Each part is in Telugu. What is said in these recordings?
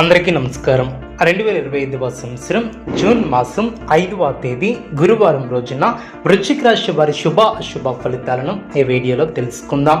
అందరికీ నమస్కారం. రెండు వేల ఇరవై ఐదవ సంవత్సరం జూన్ మాసం ఐదవ తేదీ గురువారం రోజున వృశ్చిక రాశి వారి శుభ అశుభ ఫలితాలను ఈ వీడియోలో తెలుసుకుందాం.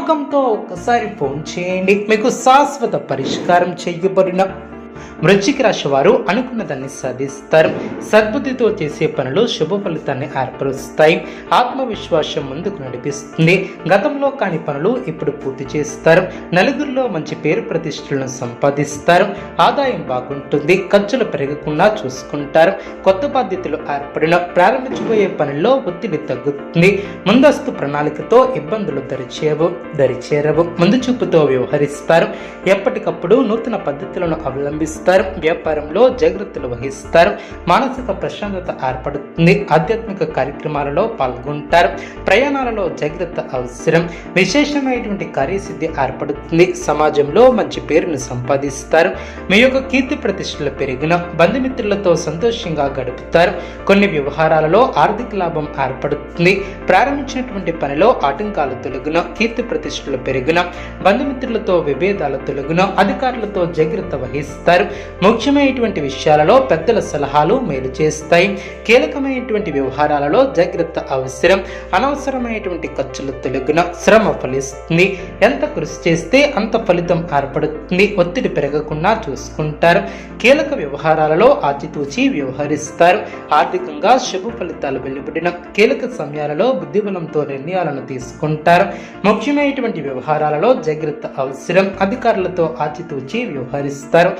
నమ్మకంతో ఒక్కసారి ఫోన్ చేయండి. మీకు శాశ్వత పరిష్కారం చేయబడిన వృశ్చిక రాశి వారు అనుకున్న దాన్ని సాధిస్తారు. సద్బుద్ధితో చేసే పనులు శుభ ఫలితాన్ని ఏర్పరుస్తాయి. ఆత్మవిశ్వాసం ముందుకు నడిపిస్తుంది. గతంలో కాని పనులు ఇప్పుడు పూర్తి చేస్తారు. నలుగురిలో మంచి పేరు ప్రతిష్టలను సంపాదిస్తారు. ఆదాయం బాగుంటుంది. ఖర్చులు పెరగకుండా చూసుకుంటారు. కొత్త బాధ్యతలు ఏర్పడిన ప్రారంభించబోయే పనుల్లో ఒత్తిడి తగ్గుతుంది. ముందస్తు ప్రణాళికతో ఇబ్బందులు దరిచేవు దరిచేరవు. ముందు చూపుతో వ్యవహరిస్తారు. ఎప్పటికప్పుడు నూతన పద్ధతులను అవలంబిస్తారు. వ్యాపారంలో జాగ్రత్తలు వహిస్తారు మానసిక ప్రశాంతత ఏర్పడుతుంది ఆధ్యాత్మిక కార్యక్రమాలలో పాల్గొంటారు ప్రయాణాలలో జాగ్రత్త అవసరం విశేషమైనటువంటి కార్యసిద్ధి ఏర్పడుతుంది సమాజంలో మంచి పేరును సంపాదిస్తారు మీ యొక్క కీర్తి ప్రతిష్టలు పెరిగిన బంధుమిత్రులతో సంతోషంగా గడుపుతారు కొన్ని వ్యవహారాలలో ఆర్థిక లాభం ఏర్పడుతుంది ప్రారంభించినటువంటి పనిలో ఆటంకాలు తొలగిన కీర్తి ప్రతిష్టలు పెరిగిన బంధుమిత్రులతో విభేదాలు తొలగిన అధికారులతో జాగ్రత్త వహిస్తారు ముఖ్యమైనటువంటి విషయాలలో పెద్దల సలహాలు మేలు చేస్తాయి. కీలకమైనటువంటి వ్యవహారాలలో జాగ్రత్త అవసరం. అనవసరమైనటువంటి ఖర్చులు తొలగిన శ్రమ ఫలిస్తుంది. ఎంత కృషి చేస్తే అంత ఫలితం ఏర్పడుతుంది. ఒత్తిడి పెరగకుండా చూసుకుంటారు. కీలక వ్యవహారాలలో ఆచితూచి వ్యవహరిస్తారు. ఆర్థికంగా శుభ ఫలితాలు వెలువడిన కీలక సమయాలలో బుద్ధిబలంతో నిర్ణయాలను తీసుకుంటారు. ముఖ్యమైనటువంటి వ్యవహారాలలో జాగ్రత్త అవసరం. అధికారులతో ఆచితూచి వ్యవహరిస్తారు.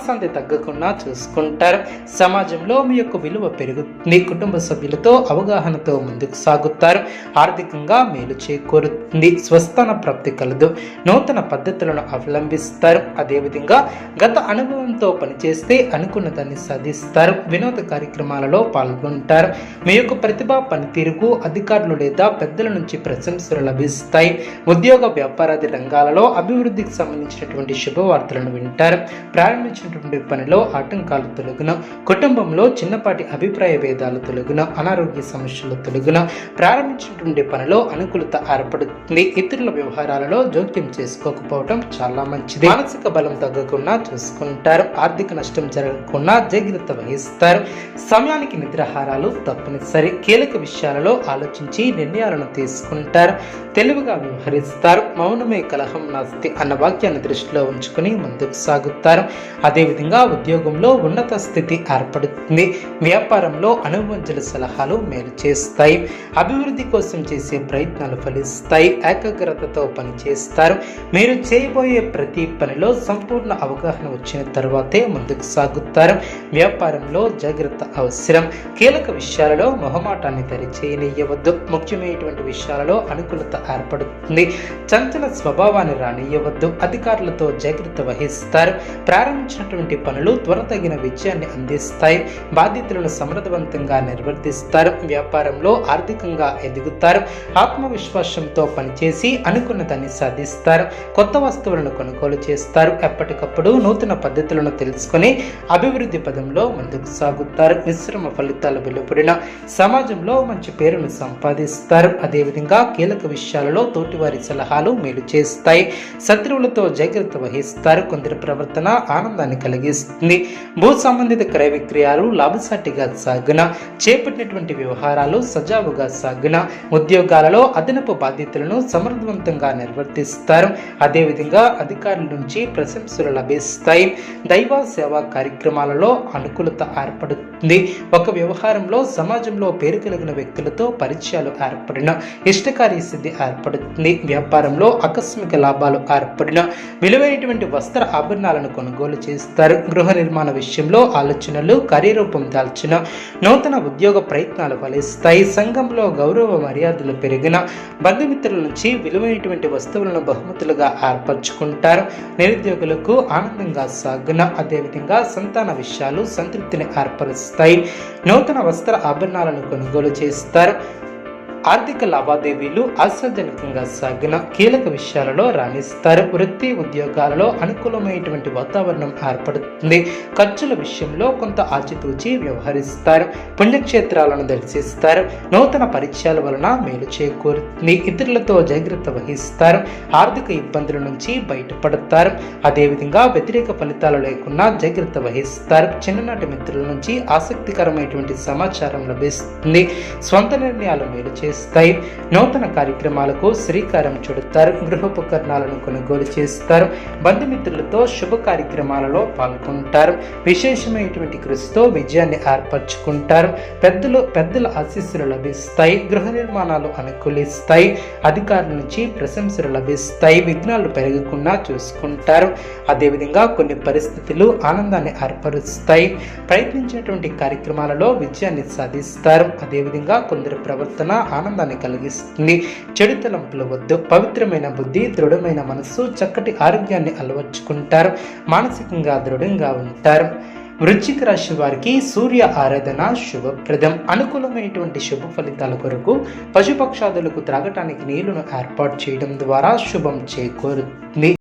మనశ్శాంతి తగ్గకుండా చూసుకుంటారు. సమాజంలో మీ యొక్క విలువ పెరుగుతుంది కుటుంబ సభ్యులతో అవగాహనతో ముందుకు సాగుతారు. ఆర్థికంగా మేలు చేకూరుతుంది. స్వస్థాన ప్రాప్తి కలదు. నూతన పద్ధతులను అవలంబిస్తారు. అదేవిధంగా గత అనుభవంతో పనిచేస్తే అనుకున్న దాన్ని సాధిస్తారు. వినోద కార్యక్రమాలలో పాల్గొంటారు. మీ యొక్క ప్రతిభ పనితీరుకు అధికారులు లేదా పెద్దల నుంచి ప్రశంసలు లభిస్తాయి. ఉద్యోగ వ్యాపారాది రంగాలలో అభివృద్ధికి సంబంధించినటువంటి శుభవార్తలను వింటారు. ప్రారంభించిన ప్రారంభించినటువంటి పనిలో ఆటంకాలు తొలగిన కుటుంబంలో చిన్నపాటి అభిప్రాయ భేదాలు తొలగిన అనారోగ్య సమస్యలు తొలగిన ప్రారంభించినటువంటి పనిలో అనుకూలత ఏర్పడుతుంది. ఇతరుల వ్యవహారాలలో జోక్యం చేసుకోకపోవడం చాలా మంచిది. మానసిక బలం తగ్గకుండా చూసుకుంటారు. ఆర్థిక నష్టం జరగకుండా జాగ్రత్త వహిస్తారు. సమయానికి నిద్రాహారాలు తప్పనిసరి. కీలక విషయాలలో ఆలోచించి నిర్ణయాలను తీసుకుంటారు. తెలివిగా వ్యవహరిస్తారు. మౌనమే కలహం నాస్తి అన్న వాక్యాన్ని దృష్టిలో ఉంచుకుని ముందుకు సాగుతారు. అదేవిధంగా ఉద్యోగంలో ఉన్నత స్థితి ఏర్పడుతుంది. వ్యాపారంలో అనుభవించిన సలహాలు మేలు చేస్తాయి. అభివృద్ధి కోసం చేసే ప్రయత్నాలు ఫలిస్తాయి. ఏకాగ్రతతో పనిచేస్తారు మీరు చేయబోయే ప్రతి పనిలో సంపూర్ణ అవగాహన వచ్చిన తర్వాతే ముందుకు సాగుతారు. వ్యాపారంలో జాగ్రత్త అవసరం. కీలక విషయాలలో మొహమాటాన్ని దరిచేయనియవద్దు ముఖ్యమైనటువంటి విషయాలలో అనుకూలత ఏర్పడుతుంది. చంచల స్వభావాన్ని రానియవద్దు అధికారులతో జాగ్రత్త వహిస్తారు. ప్రారంభించినటువంటి పనులు త్వరతగిన విజయాన్ని అందిస్తాయి. బాధ్యతలను సమర్థవంతంగా నిర్వర్తిస్తారు. వ్యాపారంలో ఆర్థికంగా ఎదుగుతారు. ఆత్మవిశ్వాసంతో పనిచేసి అనుకున్న దాన్ని సాధిస్తారు. కొత్త వస్తువులను కొనుగోలు చేస్తారు. ఎప్పటికప్పుడు నూతన పద్ధతులను తెలుసుకొని అభివృద్ధి పదంలో ముందుకు సాగుతారు. మిశ్రమ ఫలితాలు వెలువడిన సమాజంలో మంచి పేరును సంపాదిస్తారు. అదేవిధంగా కీలక విషయాలలో తోటివారి సలహాలు మేలు చేస్తాయి. శత్రువులతో జాగ్రత్త వహిస్తారు. కొందరి ప్రవర్తన ఆనందాన్ని కలిగిస్తుంది. భూ సంబంధిత క్రయ విక్రయాలు లాభసాటిగా సాగున చేపట్టినటువంటి వ్యవహారాలు సజావుగా సాగున ఉద్యోగాలలో అదనపు బాధ్యతలను సమర్థవంతంగా నిర్వర్తిస్తారు. అదేవిధంగా అధికారుల నుంచి ప్రశంసలు లభిస్తాయి. దైవ సేవా కార్యక్రమాలలో అనుకూలత ఏర్పడుతుంది. ఉంది ఒక వ్యవహారంలో సమాజంలో పేరు కలిగిన వ్యక్తులతో పరిచయాలు ఏర్పడిన ఇష్టకార్య సిద్ధి ఏర్పడుతుంది. వ్యాపారంలో ఆకస్మిక లాభాలు ఏర్పడిన విలువైనటువంటి వస్త్ర ఆభరణాలను కొనుగోలు చేస్తారు. గృహ నిర్మాణ విషయంలో ఆలోచనలు కార్యరూపం దాల్చిన నూతన ఉద్యోగ ప్రయత్నాలు ఫలిస్తాయి. సంఘంలో గౌరవ మర్యాదలు పెరిగిన బంధుమిత్రుల నుంచి విలువైనటువంటి వస్తువులను బహుమతులుగా ఏర్పరచుకుంటారు. నిరుద్యోగులకు ఆనందంగా సాగున అదేవిధంగా సంతాన విషయాలు సంతృప్తిని ఏర్పరుస్తారు వస్తాయి. నూతన వస్త్ర ఆభరణాలను కొనుగోలు చేస్తారు. ఆర్థిక లావాదేవీలు ఆశాజనకంగా సాగిన కీలక విషయాలలో రాణిస్తారు. వృత్తి ఉద్యోగాలలో అనుకూలమైనటువంటి వాతావరణం ఏర్పడుతుంది. ఖర్చుల విషయంలో కొంత ఆచితూచి వ్యవహరిస్తారు. పుణ్యక్షేత్రాలను దర్శిస్తారు. నూతన పరిచయాల వలన మేలు చేకూరుతుంది. ఇతరులతో జాగ్రత్త వహిస్తారు. ఆర్థిక ఇబ్బందుల నుంచి బయటపడతారు. అదేవిధంగా వ్యతిరేక ఫలితాలు లేకుండా జాగ్రత్త వహిస్తారు. చిన్ననాటి మిత్రుల నుంచి ఆసక్తికరమైనటువంటి సమాచారం లభిస్తుంది. స్వంత నిర్ణయాలు మేలు చేస్తాయి. నూతన కార్యక్రమాలకు శ్రీకారం చుడతారు. గృహోపకరణాలను కొనుగోలు చేస్తారు. బంధుమిత్రులతో శుభ కార్యక్రమాలలో పాల్గొంటారు. విశేషమైనటువంటి కృషితో విజయాన్ని ఏర్పరచుకుంటారు. పెద్దలు పెద్దల ఆశీస్సులు లభిస్తాయి. గృహ నిర్మాణాలు అనుకూలిస్తాయి. అధికారుల నుంచి ప్రశంసలు లభిస్తాయి. విఘ్నాలు పెరగకుండా చూసుకుంటారు. అదేవిధంగా కొన్ని పరిస్థితులు ఆనందాన్ని ఏర్పరుస్తాయి. ప్రయత్నించినటువంటి కార్యక్రమాలలో విజయాన్ని సాధిస్తారు. అదేవిధంగా కొందరి ప్రవర్తన ఆనందాన్ని కలిగిస్తుంది. చెడు తలంపులు వద్దు పవిత్రమైన బుద్ధి దృఢమైన మనస్సు చక్కటి ఆరోగ్యాన్ని అలవర్చుకుంటారు. మానసికంగా దృఢంగా ఉంటారు. వృశ్చిక రాశి వారికి సూర్య ఆరాధన శుభప్రదం. అనుకూలమైనటువంటి శుభ ఫలితాల కొరకు పశుపక్షాదులకు త్రాగటానికి నీళ్ళను ఏర్పాటు చేయడం ద్వారా శుభం చేకూరుతుంది.